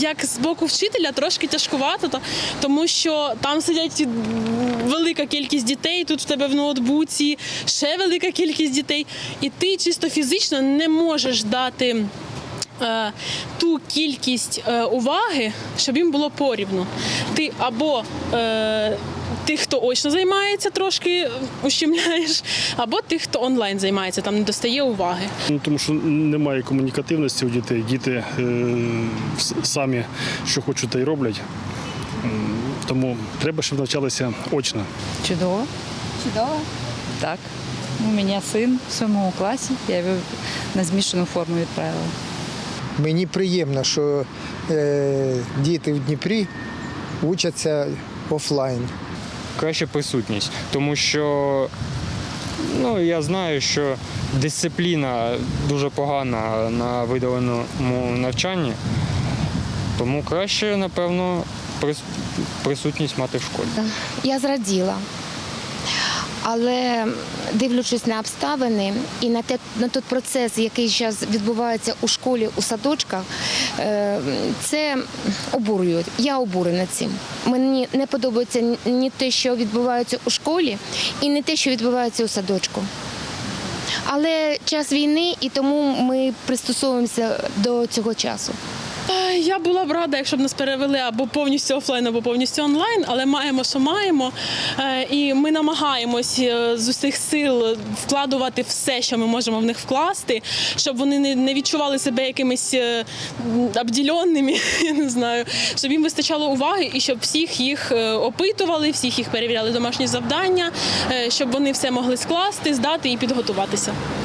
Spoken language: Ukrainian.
Як з боку вчителя трошки тяжкувато, тому що там сидять велика кількість дітей, тут в тебе в ноутбуці ще велика кількість дітей, і ти чисто фізично не можеш дати ту кількість е, уваги, щоб їм було порівну. Ти або е, тих, хто очно займається, трошки ущемляєш, або тих, хто онлайн займається, там не достає уваги. Ну, тому що немає комунікативності у дітей. Діти е, самі що хочуть, те й роблять. Тому треба, щоб навчалися очно. Чудово. Чудово. Так. У мене син в сьомому класі, я його на змішану форму відправила. Мені приємно, що е, діти в Дніпрі учаться офлайн. краще присутність, тому що ну, я знаю, що дисципліна дуже погана на видаленому навчанні, тому краще, напевно, присутність мати в школі. Я зраділа. Але дивлячись на обставини і на те на той процес, який зараз відбувається у школі, у садочках, е, це обурює. Я обурена цим. Мені не подобається ні- ні те, що відбувається у школі, і не те, що відбувається у садочку. Але час війни, і тому ми пристосовуємося до цього часу. Е, Я була б рада, якщо б нас перевели або повністю офлайн, або повністю онлайн, але маємо, що маємо. Е, І ми намагаємось е, з усіх сил вкладувати все, що ми можемо в них вкласти, щоб вони не- відчували себе якимись м, обділеними, я не знаю, щоб їм вистачало уваги і щоб всіх їх опитували, всіх їх перевіряли домашні завдання, щоб вони все могли скласти, здати і підготуватися.